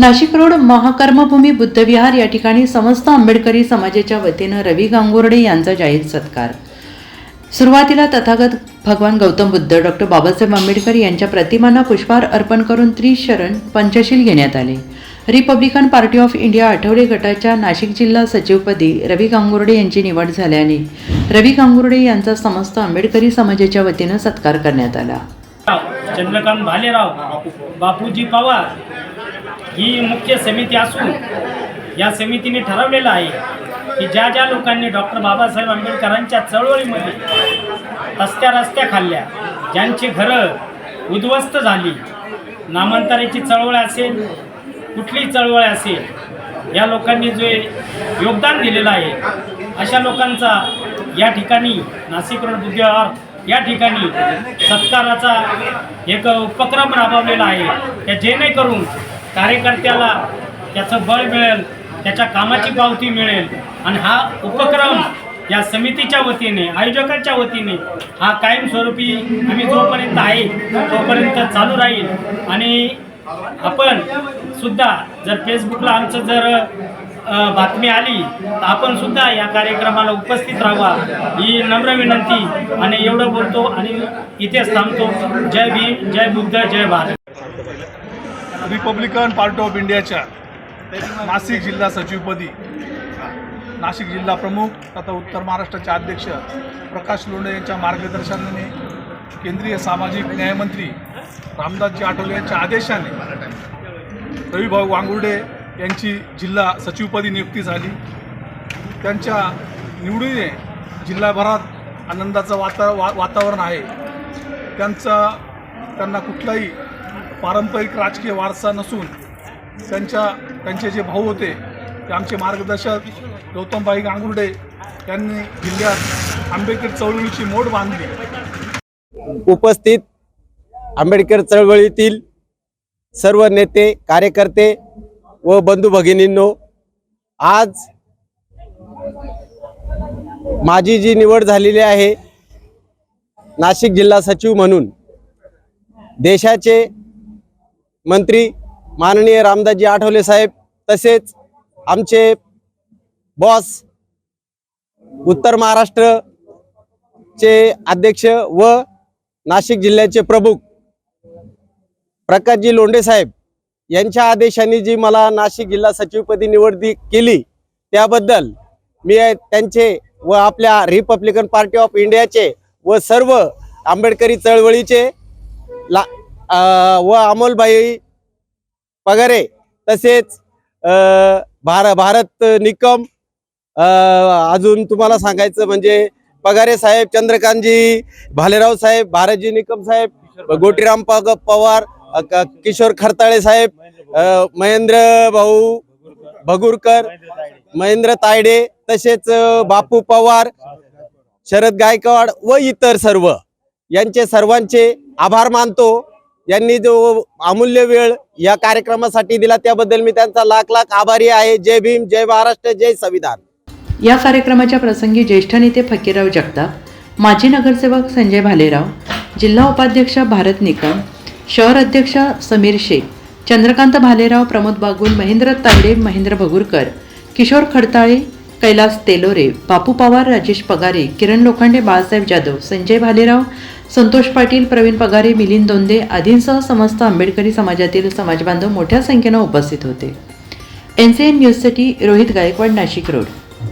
Nashik road महाकर्मभूमी बुद्धविहार या ठिकाणी समस्त आंबेडकरी समाजाच्या वतीनं रवी गांगुर्डे यांचा जाहीर सत्कार. सुरुवातीला तथागत भगवान गौतम बुद्ध डॉक्टर बाबासाहेब आंबेडकर यांच्या प्रतिमांना पुष्पहार अर्पण करून त्रिशरण पंचशील घेण्यात आले. रिपब्लिकन पार्टी ऑफ इंडिया आठवडे गटाच्या नाशिक जिल्हा सचिवपदी रवी गांगुर्डे यांची निवड झाल्याने रवी गांगुर्डे यांचा समस्त आंबेडकरी समाजाच्या वतीनं सत्कार करण्यात आला. चंद्रकांत भालेराव बापूजी पवार ही मुख्य समिती असून या समितीने ठरवलेलं आहे की ज्या ज्या लोकांनी डॉक्टर बाबासाहेब आंबेडकरांच्या चळवळीमध्ये रस्त्या रस्त्या खाल्ल्या ज्यांची घरं उद्ध्वस्त झाली नामांतराची चळवळ असेल कुठली चळवळ असेल या लोकांनी जे योगदान दिलेलं आहे अशा लोकांचा या ठिकाणी नाशिक रोड बुद्धिवार या ठिकाणी सत्काराचा एक उपक्रम राबवलेला आहे त्या जेणेकरून कार्यकर्त्याला त्याचं बळ मिळेल त्याच्या कामाची पावती मिळेल. आणि हा उपक्रम या समितीच्या वतीने आयोजकांच्या वतीने हा कायमस्वरूपी आम्ही जोपर्यंत आहे तोपर्यंत चालू राहील. आणि आपण सुद्धा जर फेसबुकला आमचं जर बातमी आली तर आपण सुद्धा या कार्यक्रमाला उपस्थित राहावा ही नम्र विनंती. आणि एवढं बोलतो आणि इथेच थांबतो. जय भीम जय बुद्ध जय भारत. रिपब्लिकन पार्टी ऑफ इंडियाच्या नाशिक जिल्हा सचिवपदी. नाशिक जिल्हा प्रमुख तथा उत्तर महाराष्ट्राचे अध्यक्ष प्रकाश लोंढे यांच्या मार्गदर्शनाने केंद्रीय सामाजिक न्यायमंत्री रामदासजी आठवले यांच्या आदेशाने रविभाऊ वांगुर्डे यांची जिल्हा सचिवपदी नियुक्ती झाली. त्यांच्या निवडीने जिल्हाभरात आनंदाचं वाता वा वातावरण आहे. त्यांचा त्यांना कुठलाही पारंपरिक राजकीय वारसा नसून त्यांच्या त्यांचे जे भाऊ होते ते आमचे मार्गदर्शक गौतमबाई गांगुर्डे यांनी जिल्ह्यात आंबेडकर चळवळीची मोड बांधली. उपस्थित आंबेडकर चळवळीतील सर्व नेते कार्यकर्ते व बंधू भगिनींनो आज माझी जी निवड झालेली आहे नाशिक जिल्हा सचिव म्हणून देशाचे मंत्री माननीय रामदासजी आठवले साहेब तसेच आमचे बॉस उत्तर महाराष्ट्र चे अध्यक्ष व नाशिक जिल्ह्याचे प्रमुख प्रकाशजी लोंढे साहेब यांच्या आदेशाने जी मला नाशिक जिल्हा सचिवपदी निवड केली त्याबद्दल मी त्यांचे व आपल्या रिपब्लिकन पार्टी ऑफ इंडियाचे व सर्व आंबेडकरी चळवळीचे ला व अमोलबाई पगारे तसेच भार भारत निकम अजून तुम्हाला सांगायचं म्हणजे पगारे साहेब चंद्रकांतजी भालेराव साहेब भारतजी निकम साहेब गोटीराम पग पवार किशोर खरताळे साहेब महेंद्र भाऊ भगुरकर महेंद्र तायडे तसेच बापू पवार शरद गायकवाड व इतर सर्व यांचे सर्वांचे आभार मानतो. यांनी जो अमूल्य वेळ या कार्यक्रमासाठी दिला त्याबद्दल मी त्यांचा लाख लाख आभारी आहे. जय भीम जय महाराष्ट्र जय संविधान. या कार्यक्रमाच्या प्रसंगी ज्येष्ठ नेते फकीरराव जगताप माजी नगरसेवक संजय भालेराव जिल्हा उपाध्यक्ष भारत निकम शहर अध्यक्ष समीर शेख चंद्रकांत भालेराव प्रमोद बागुल महेंद्र तांडे महेंद्र भगुरकर किशोर खडताळे कैलास तेलोरे बापू पवार राजेश पगारे किरण लोखंडे बाळासाहेब जाधव संजय भालेराव संतोष पाटील प्रवीण पगारे मिलिंद दोंदे आदींसह समस्त आंबेडकरी समाजातील समाजबांधव मोठ्या संख्येनं उपस्थित होते. एन सी एन न्यूजसाठी रोहित गायकवाड नाशिक रोड.